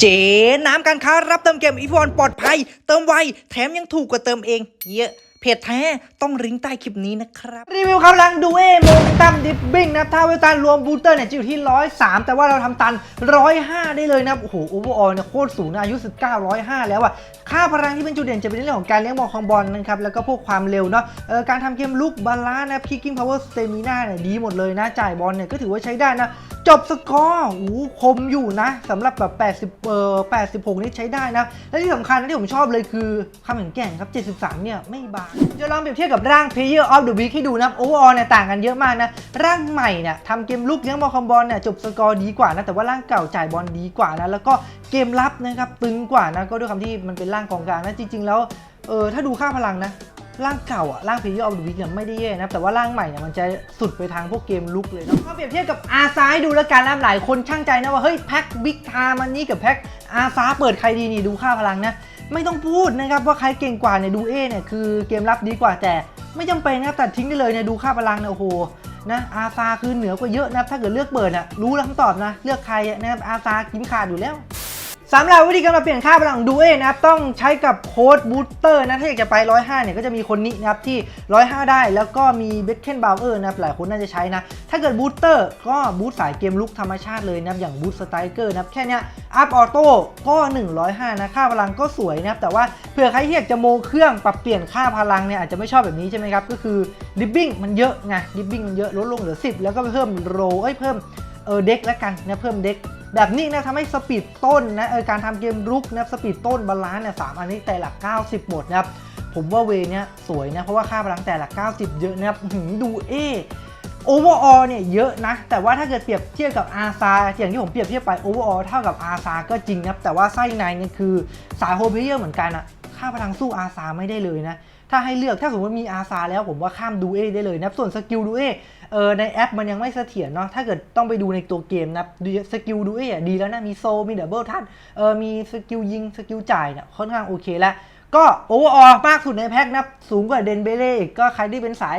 เจ๊น้ำการค้ารับเติมเกมอีฟอนปลอดภัย เติมไว แถมยังถูกกว่าเติมเองเยอะ เพจแท้ต้องลิงก์ใต้คลิปนี้นะครับ รีวิวครับลังดูเอโมงตัมดิบบิ้งนะถ้าเวลตันรวมบูสเตอร์เนี่ยจะอยู่ที่ 103 แต่ว่าเราทำตัน 105 ได้เลยนะโอ้โหโอเวอร์ออลเนี่ยโคตรสูงนะอายุ 19 105 แล้วอะค่าพลังที่เป็นจุดเด่นจะเป็นเรื่องของการเลี้ยงบอลของบอลนะครับแล้วก็พวกความเร็วเนาะการทำเกมลุกบาลานซ์นะพิกกิ้งพาวเวอร์สเตมิน่าเนี่ยดีหมดเลยนะจ่ายบอลเนี่ยก็ถือว่าใช้ได้นะจบสกอร์โอ้โคมอยู่นะสำหรับแบบ80เอ่อ86 นี่ใช้ได้นะและที่สำคัญนะที่ผมชอบเลยคือคำแข็งแกร่งครับ 73 เนี่ยไม่บางจะลองเปรียบเทียบกับร่าง Player of the Week ให้ดูนะโอเวอร์ออลเนี่ยต่างกันเยอะมากนะ ร่างใหม่เนี่ยทำเกมลุกเลี้ยงบอลคอมบอลเนี่ยจบสกอร์ดีกว่านะแต่ว่าร่างเก่าจ่ายบอลดีกว่านะแล้วก็เกมรับนะครับตึงกว่านะก็ด้วยคำที่มันเป็นร่างกองกลางนะจริง ๆ แล้วเออถ้าดูค่าพลังนะ ร่างเก่าอะร่าง Player of the Week เนี่ยไม่ได้แย่นะแต่ว่าร่างใหม่เนี่ยมันจะสุดไปทางพวกเกมลุกเลยเนาะก็เปรียบเทียบกับอาซาให้ดูแล้วกันนะหลายคนช่างใจนะว่าเฮ้ยแพ็คบิ๊กทม์มันนี้กับแพ็คอาซาเปิดใครดีนี่ดูค่าพลังนะไม่ต้องพูดนะครับว่าใครเก่งกว่าเนี่ยดูเอเนี่ยคือเกมรับดีกว่าแต่ไม่จำเป็นนะครับตัดทิ้งได้เลยเนี่ยดูค่าพลังเนี่ยโอ้โหนะอาซาคือเหนือกว่าเยอะนะถ้าเกิดเลือกเปิดอะรู้แล้วคำตอบนะเลือกใครนะครับอาซากินขาดอยู่แล้ว สำหรับวิธีการมาเปลี่ยนค่าพลังดูเอนะครับต้องใช้กับโค้ดบูสเตอร์นะถ้าอยากจะไป 105 เนี่ยก็จะมีคนนี้นะครับที่ 105 ได้แล้วก็มีเบคเคนบาวเออร์นะครับหลายคนน่าจะใช้นะ ถ้าเกิดบูสเตอร์ก็บูสต์สายเกมลุกธรรมชาติเลยนะครับอย่างบูสต์สไตรเกอร์นะครับแค่นี้อัพออโต้ก็ 105 นะค่าพลังก็สวยนะครับแต่ว่าเผื่อใครที่อยากจะโมเครื่องปรับเปลี่ยนค่าพลังเนี่ยอาจจะไม่ชอบแบบนี้ใช่ไหมครับก็คือดิบบิ้งมันเยอะไงดิบบิ้งมันเยอะลดลงเหลือ 10 แล้วก็เพิ่มโรเอ้ยเพิ่มเออเด็กแล้วกันนะเพิ่มเด็ก แบบนี้นะทำให้สปีดต้นนะเออการทำเกมรุกนะสปีดต้นบาลานซ์เนี่ยสามอันนี้แต่หลัก 90 หมดนะครับผมว่าเวเนี้ยสวยนะเพราะว่าค่าพลังแต่หลัก 90 เยอะนะครับดูเอโอเวอร์ออเนี่ยเยอะนะ แต่ว่าถ้าเกิดเปรียบเทียบกับอาซาอย่างที่ผมเปรียบเทียบไปโอเวอร์ออเท่ากับอาซาก็จริงนะแต่ว่าไส้ในเนี่ยคือสายโฮเพเยอร์เหมือนกันอะ ค่าพลังสู้อาซาไม่ได้เลยนะ ถ้าให้เลือกถ้าสมมติมีอาซาแล้วผมว่าข้ามดูเอได้เลยนะส่วนสกิลดูเอเออในแอปมันยังไม่เสถียรเนาะถ้าเกิดต้องไปดูในตัวเกมนะสกิลดูเอดีแล้วนะมีโซมีดับเบิลทันเออมีสกิลยิงสกิลจ่ายเนี่ยค่อนข้างโอเคแล้วก็โอเวอร์ออมากสุดในแพ็คนะสูงกว่าเดนเบเล่กก็ใครที่เป็นสาย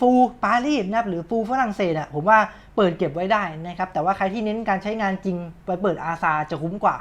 ฟูปารีสนะครับหรือฟูฝรั่งเศสอะผมว่าเปิดเก็บไว้ได้นะครับแต่ว่าใครที่เน้นการใช้งานจริงไปเปิดอาซาจะคุ้มกว่า